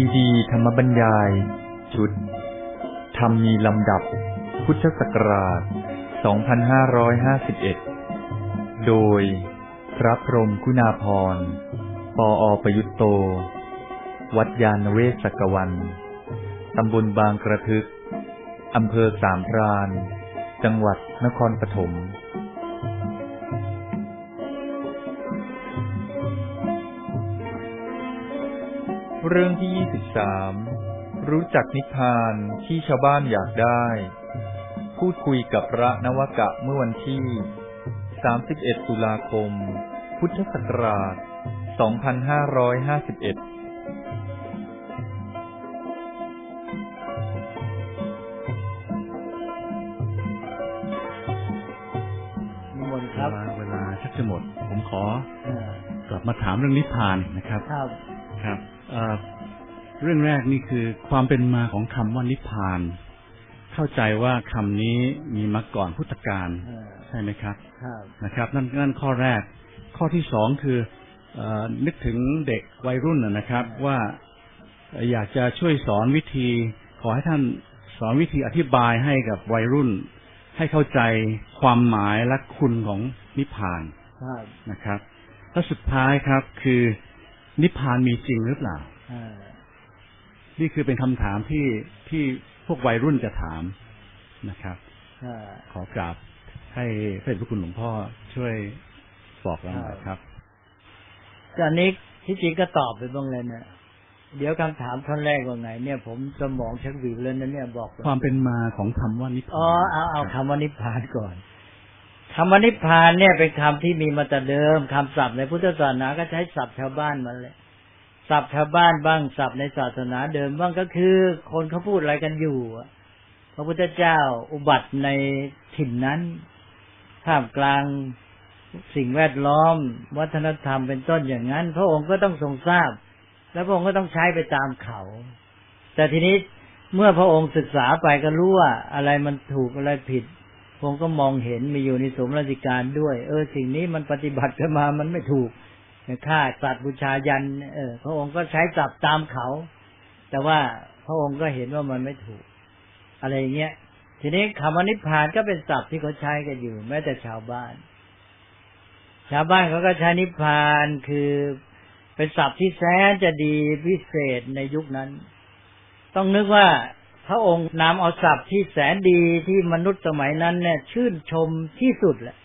ซีดีธรรมบรรยาย ชุด ธรรมมีลำดับ พุทธศักราช 2551 โดย พระพรหมคุณาพร ปออประยุตโต วัดยาณเวศกวัน ตำบลบางกระทึก อำเภอสามพราน จังหวัดนครปฐม เรื่องที่ 23 รู้จักนิพพานที่ชาวบ้านอยากได้ พูดคุยกับพระนวกะเมื่อวันที่ 31 ตุลาคม พุทธศักราช 2551 เรื่องนิพพานนะครับครับครับเอ่อเรื่องแรกนี่คือความเป็นมาของคำว่านิพพาน เข้าใจว่าคำนี้มีมาก่อนพุทธกาลเออใช่ไหมครับครับนะครับ นั่นนั่นข้อแรก ข้อที่สองคือเออนึกถึงเด็กวัยรุ่นนะนะครับ ว่าเอ่ออยากจะช่วยสอนวิธี ขอให้ท่านสอนวิธีอธิบายให้กับวัยรุ่น ให้เข้าใจความหมายและคุณของนิพพานครับนะครับ แล้วสุดท้ายครับ คือนิพพานมีจริงหรือเปล่าเออนี่คือเป็นคำถามที่ที่พวกวัยรุ่นจะถามนะครับเออขอกราบให้พระเดชพระคุณหลวงพ่อช่วยบอกเราหน่อยครับตอนนี้ที่จริงก็ตอบไปบ้างเลยเนี่ยเดี๋ยวคำถามท่อนแรกว่าไง เนี่ย ผมสมองชักวิวเลยนะเนี่ยบอกก่อนความเป็นมาของคำว่านิพพานอ๋อเอาเอาครับคำว่านิพพานก่อน คำว่านิพพานเนี่ยเป็นคำที่มีมาแต่เดิมคำศัพท์ในพุทธศาสนาก็ใช้ศัพท์ชาวบ้านมาเลยศัพท์ชาวบ้านบ้างศัพท์ในศาสนาเดิมบ้างก็คือ คนเขาพูดอะไรกันอยู่พระพุทธเจ้าอุบัติในถิ่นนั้นท่ามกลางสิ่งแวดล้อม วัฒนธรรมเป็นต้นอย่างนั้น พระองค์ก็ต้องทรงทราบ แล้วพระองค์ก็ต้องใช้ไปตามเขา แต่ทีนี้เมื่อพระองค์ศึกษาไปก็รู้ว่าอะไรมันถูกอะไรผิด พระองค์ก็มองเห็นมีอยู่ในสมราชการด้วย เออ สิ่งนี้มันปฏิบัติกันมามันไม่ถูกฆ่าสัตว์บูชายัน เออ พระองค์ก็ใช้ศัพท์ตามเขา แต่ว่าพระองค์ก็เห็นว่ามันไม่ถูก อะไรอย่างเงี้ยทีนี้คำว่านิพพานก็เป็นศัพท์ที่เขาใช้กันอยู่ แม้แต่ชาวบ้าน ชาวบ้านเขาก็ใช้นิพพานคือเป็นศัพท์ที่แสนจะดีพิเศษในยุคนั้น ต้องนึกว่า พระองค์นำเอาศัพท์ที่แสนดีที่มนุษย์สมัยนั้นเนี่ย ชื่นชมที่สุดแหละ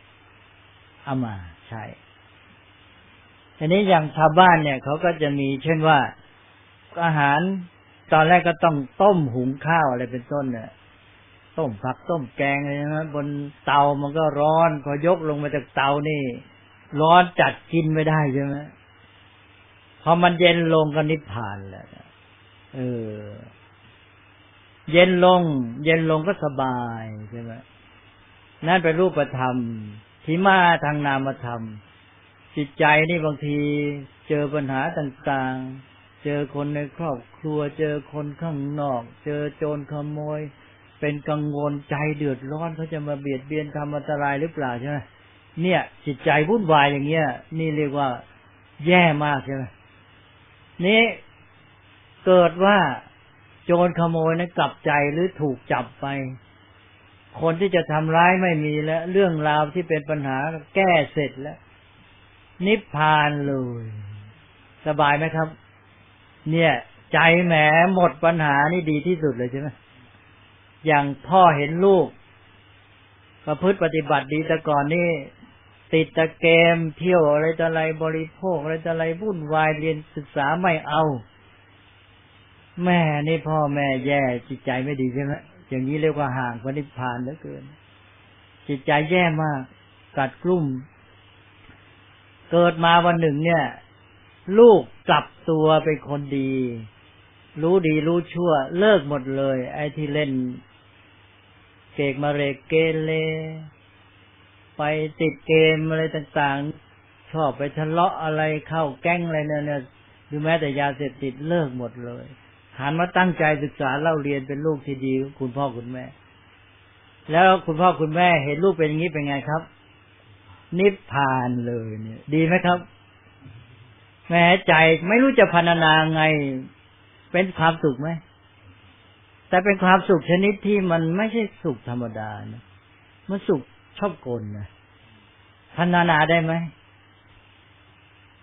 เอามาใช่ทีนี้อย่างชาวบ้านเนี่ยเขาก็จะมีเช่นว่าอาหารตอนแรกก็ต้องต้มหุงข้าวอะไรเป็นต้นเนี่ยต้มผักต้มแกงอะไรนะบนเตามันก็ร้อนพอยกลงมาจากเตานี่ ร้อนจัดกินไม่ได้ใช่ไหมพอมันเย็นลงก็นิพพานแหละเออ เย็นลง เย็นลงก็สบายใช่ไหมนั่นเป็นรูปธรรมที่มาทางนามธรรม จิตใจนี่บางทีเจอปัญหาต่างๆ เจอคนในครอบครัว เจอคนข้างนอก เจอโจรขโมย เป็นกังวลใจเดือดร้อนเขาจะมาเบียดเบียนทำอันตรายหรือเปล่าใช่ไหมเนี่ย จิตใจวุ่นวายอย่างเงี้ย นี่เรียกว่าแย่มากใช่ไหมนี่เกิดว่า โจรขโมยนะกลับใจหรือถูกจับไป คนที่จะทำร้ายไม่มีแล้ว เรื่องราวที่เป็นปัญหาแก้เสร็จแล้ว นิพพานเลยสบายไหมครับ เนี่ย ใจแหมหมดปัญหานี่ดีที่สุดเลยใช่ไหมอย่างพ่อเห็นลูกประพฤติปฏิบัติดีแต่ก่อนนี่ติดแต่เกมเที่ยวอะไรต่ออะไรบริโภคอะไรต่ออะไรวุ่นวายเรียนศึกษาไม่เอา แม่นี่พ่อแม่แย่ จิตใจไม่ดีใช่ไหมอย่างนี้เรียกว่าห่างพระนิพพานเหลือเกิน จิตใจแย่มากกัดกลุ่ม เกิดมาวันหนึ่งเนี่ย ลูกกลับตัวเป็นคนดี รู้ดีรู้ชั่ว เลิกหมดเลย ไอ้ที่เล่น เกกมาเรกเกเรไปติดเกมอะไรต่างๆ ชอบไปทะเลาะอะไรเข้าแก๊งอะไรเนี่ยเนี่ยหรือแม้แต่ยาเสพติดเลิกหมดเลย หันมาตั้งใจศึกษาเล่าเรียนเป็นลูกที่ดีคุณพ่อคุณแม่ แล้วคุณพ่อคุณแม่เห็นลูกเป็นอย่างนี้เป็นไงครับ นิพพานเลยเนี่ย ดีไหมครับแม้ใจไม่รู้จะพรรณนาไง เป็นความสุขไหมแต่เป็นความสุขชนิดที่มันไม่ใช่สุขธรรมดานะมันสุขชอบกลนะพันนานาได้ไหม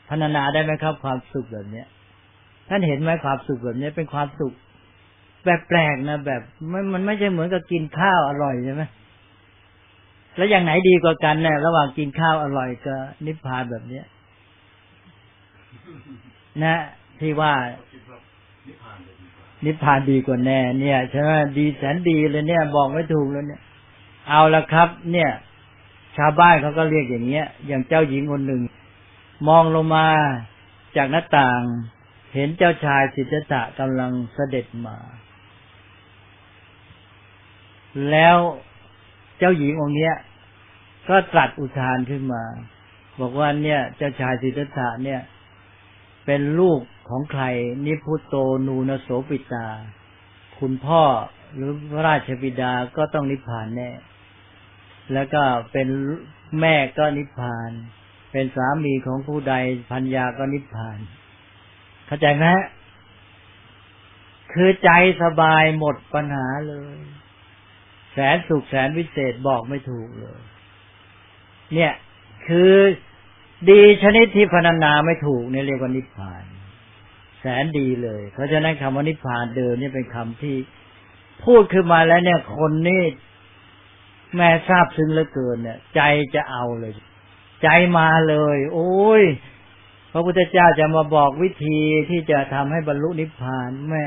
พันนานาได้ไหมครับ ความสุขแบบเนี้ย ท่านเห็นไหมความสุขแบบนี้เป็นความสุข แบบแปลกนะแบบมันมันไม่ใช่เหมือนกับกินข้าวอร่อยใช่ไหมแล้วอย่างไหนดีกว่ากันเนี่ยระหว่างกินข้าวอร่อยกับนิพพานแบบเนี้ยนะที่ว่านิพพานดีกว่าแน่ เนี่ยใช่ไหมดีแสนดีเลยเนี่ย บอกไม่ถูกเลยเนี่ย เอาละครับ เนี่ย ชาวบ้านเขาก็เรียกอย่างเงี้ย อย่างเจ้าหญิงคนหนึ่ง มองลงมาจากหน้าต่าง เห็นเจ้าชายสิทธัตถะกำลังเสด็จมา แล้วเจ้าหญิงองค์เนี้ย ก็ตรัสอุทานขึ้นมา บอกว่าเนี่ย เจ้าชายสิทธัตถะเนี่ย เป็นลูกของใคร นิพุตโตนูนโสปิตา คุณพ่อหรือพระราชบิดาก็ต้องนิพพานแน่ แล้วก็เป็นแม่ก็นิพพาน เป็นสามีของผู้ใดพัญญาก็นิพพาน เข้าใจไหมคือใจสบายหมดปัญหาเลย แสนสุขแสนวิเศษบอกไม่ถูกเลย เนี่ย คือดีชนิดที่พรรณนาไม่ถูกเนี่ยเรียกว่านิพพาน แสนดีเลย เพราะฉะนั้นคำว่านิพพานเดิมนี่ยเป็นคำที่พูดขึ้นมาแล้วเนี่ย คนนี่แม่ทราบซึ้งเหลือเกินเนี่ย ใจจะเอาเลย ใจมาเลย โอ้ย พระพุทธเจ้าจะมาบอกวิธีที่จะทำให้บรรลุนิพพานแม่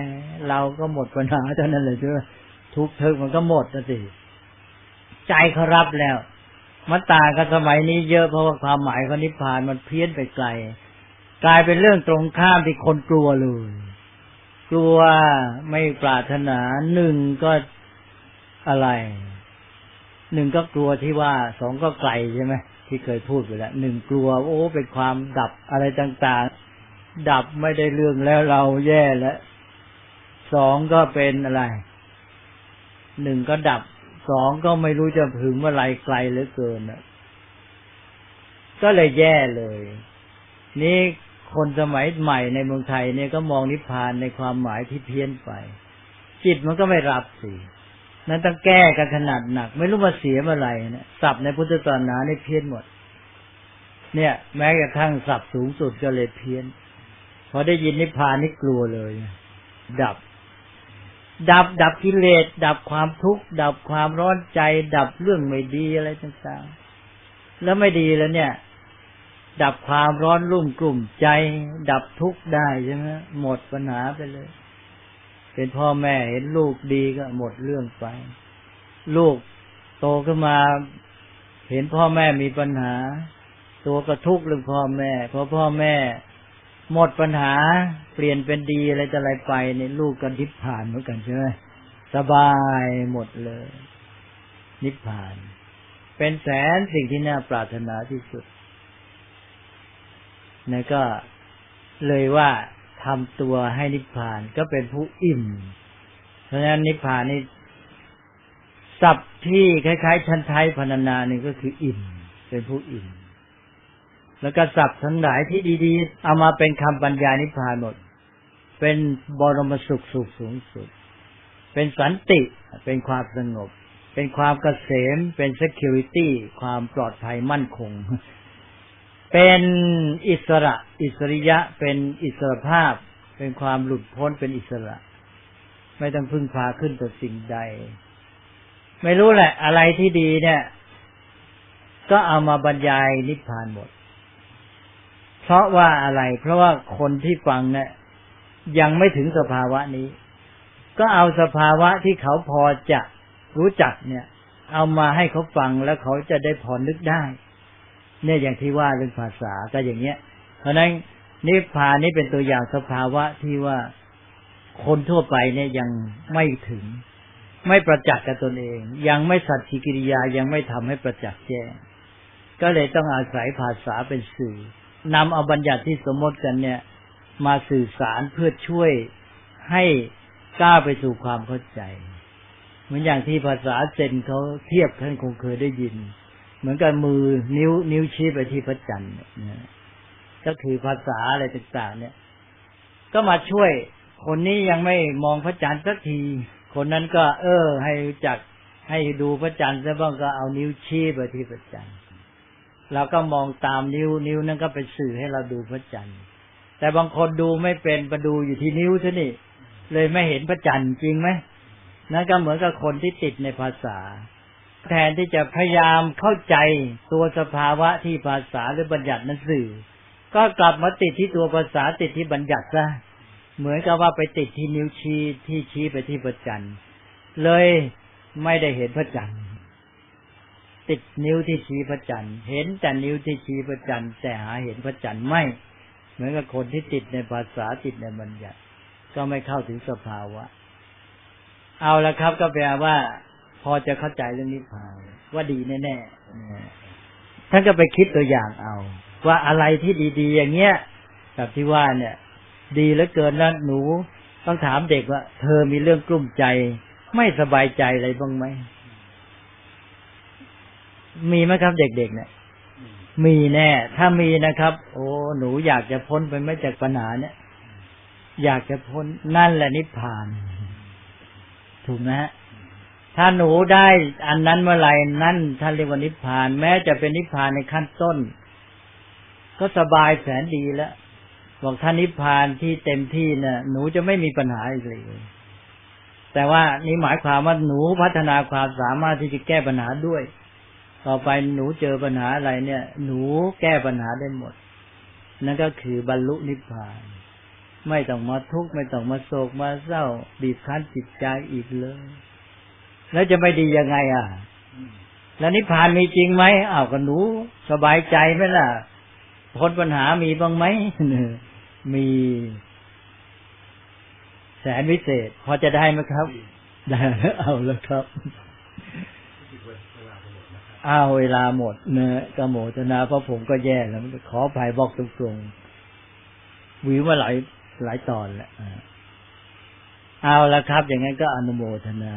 เราก็หมดปัญหาเท่านั้นเลยใช่ไหมทุกเทิกมันก็หมดสิใจเขารับแล้วมันต่างกันสมัยนี้เยอะเพราะว่าความหมายของนิพพานมันเพี้ยนไปไกล กลายเป็นเรื่องตรงข้ามที่คนกลัวเลย กลัวไม่ปรารถนาหนึ่งก็อะไร หนึ่งก็กลัวที่ว่าสองก็ไกลใช่ไหมที่เคยพูดไปแล้วหนึ่งกลัว โอ้เป็นความดับอะไรต่างๆ ดับไม่ได้เรื่องแล้วเราแย่แล้วสองก็เป็นอะไรหนึ่งก็ดับสองก็ไม่รู้จะถึงเมื่อไรไกลเหลือเกินนะก็เลยแย่เลย นี่คนสมัยใหม่ในเมืองไทยเนี่ยก็มองนิพพานในความหมายที่เพี้ยนไป จิตมันก็ไม่รับสิ นั้นต้องแก้กันขนาดหนัก ไม่รู้มาเสียเมื่อไหร่นี่ยสับในพุทธศาสนาเนี่เพี้ยนหมด เนี่ย แม้กระทั่งสับสูงสุดก็เลยเพี้ยนพอได้ยินนิพพานนี่กลัวเลย ดับ ดับดับกิเลสดับความทุกข์ดับความร้อนใจ ดับเรื่องไม่ดีอะไรต่างๆ แล้วไม่ดีแล้วเนี่ย ดับความร้อนรุ่มกลุ่มใจ ดับทุกข์ได้ใช่ไหมหมดปัญหาไปเลย เป็นพ่อแม่เห็นลูกดีก็หมดเรื่องไป ลูกโตขึ้นมา เห็นพ่อแม่มีปัญหา ตัวก็ทุกข์เรื่องพ่อแม่เพราะพ่อแม่หมดปัญหาเปลี่ยนเป็นดีอะไรจะอะไรไปในลูกกันทิพผ่านเหมือนกันใช่ไหมสบายหมดเลย นิพพาน เป็นแสนสิ่งที่น่าปรารถนาที่สุดนี่ก็เลยว่า ทำตัวให้นิพพานก็เป็นผู้อิ่ม เพราะฉะนั้นนิพพานนี่ศัพท์ที่คล้ายๆ ชั้นไทยพรรณนาหนึ่งก็คืออิ่ม เป็นผู้อิ่ม แล้วก็ศัพท์ทั้งหลายที่ดีๆ เอามาเป็นคำบรรยายนิพพานหมด เป็นบรมสุขสุขสูงสุด เป็นสันติ เป็นความสงบ เป็นความเกษม เป็น security ความปลอดภัยมั่นคง เป็นอิสระ อิสริยะ เป็นอิสรภาพ เป็นความหลุดพ้นเป็นอิสระ ไม่ต้องพึ่งพาขึ้นต่อสิ่งใด ไม่รู้แหละ อะไรที่ดีเนี่ย ก็เอามาบรรยายนิพพานหมด เพราะว่าอะไร เพราะว่าคนที่ฟังเนี่ยยังไม่ถึงสภาวะนี้ ก็เอาสภาวะที่เขาพอจะรู้จักเนี่ย เอามาให้เขาฟังแล้วเขาจะได้พอนึกได้ เนี่ยอย่างที่ว่าเรื่องภาษาก็อย่างเงี้ย เพราะนั้นนิพพานนี้เป็นตัวอย่างสภาวะที่ว่าคนทั่วไปเนี่ยยังไม่ถึง ไม่ประจักษ์กับตนเอง ยังไม่สัตย์กิริยายังไม่ทำให้ประจักษ์แจ้งก็เลยต้องอาศัยภาษาเป็นสื่อนำเอาบัญญัติที่สมมติกันเนี่ย มาสื่อสารเพื่อช่วยให้ก้าวไปสู่ความเข้าใจ เหมือนอย่างที่ภาษาเซนเขาเทียบท่านคงเคยได้ยิน เหมือนกับมือนิ้วนิ้วชี้ไปที่พระจันทร์เนี่ยก็คือภาษาอะไรต่างๆเนี่ย ก็มาช่วย คนนี้ยังไม่มองพระจันทร์สักที คนนั้นก็ เออ ให้รู้จักให้ดูพระจันทร์ซะบ้างก็เอานิ้วชี้ไปที่พระจันทร์เราก็มองตามนิ้วนิ้วนั่นก็เป็นสื่อให้เราดูพระจันทร์แต่บางคนดูไม่เป็นประดูอยู่ที่นิ้วซะนี่เลยไม่เห็นพระจันทร์จริงไหมนั่นก็เหมือนกับคนที่ติดในภาษา แทนที่จะพยายามเข้าใจตัวสภาวะที่ภาษาหรือบัญญัตินั้นสื่อ ก็กลับมาติดที่ตัวภาษาติดที่บัญญัติซะเหมือนกับว่าไปติดที่นิ้วชี้ที่ชี้ไปที่พระจันทร์เลยไม่ได้เห็นพระจันทร์ติดนิ้วที่ชี้พระจันทร์เห็นแต่นิ้วที่ชี้พระจันทร์แต่หาเห็นพระจันทร์ไม่ เหมือนกับคนที่ติดในภาษาติดในบัญญัติ ก็ไม่เข้าถึงสภาวะ เอาละครับก็แปลว่า พอจะเข้าใจเรื่องนิพพานว่าดีแน่ๆท่านก็ไปคิดตัวอย่างเอา ว่าอะไรที่ดีๆ อย่างเงี้ยแบบที่ว่าเนี่ย ดีเหลือเกินแล้วหนูต้องถามเด็กว่า เธอมีเรื่องกลุ้มใจ ไม่สบายใจอะไรบ้างไหมมีไหมครับเด็กๆเนี่ยมีแน่ ถ้ามีนะครับ โอ้หนูอยากจะพ้นไปไม่จากปัญหาเนี่ย อยากจะพ้นนั่นแหละนิพพาน ถูกไหมฮะ ถ้าหนูได้อันนั้นเมื่อไหร่นั่นท่านเรียกว่านิพพาน แม้จะเป็นนิพพานในขั้นต้น ก็สบายแสนดีแล้วบอกท่านนิพพานที่เต็มที่เนะ่ะ หนูจะไม่มีปัญหาอีกเลยแต่ว่านี่หมายความว่าหนูพัฒนาความสามารถที่จะแก้ปัญหาด้วย ต่อไปหนูเจอปัญหาอะไรเนี่ย หนูแก้ปัญหาได้หมด นั่นก็คือบรรลุนิพพาน ไม่ต้องมาทุกข์ไม่ต้องมาโศกมาเศร้าบีบคั้นจิตใจอีกเลย แล้วจะไม่ดียังไง อะ แล้วนิพพานมีจริงไหมอ้าวก็หนูสบายใจไหมล่ะพ้นปัญหามีบ้างไหมมีแสนวิเศษ พอจะได้ไหมครับได้เอาแล้วครับอ้าวเวลาหมดเนะกโมทนาเพราะผมก็แย่แล้วขอภัยบอกตรงๆวิวมาหลายหลายตอนแล้วเอาละครับ อย่างนั้นก็อนุโมทนา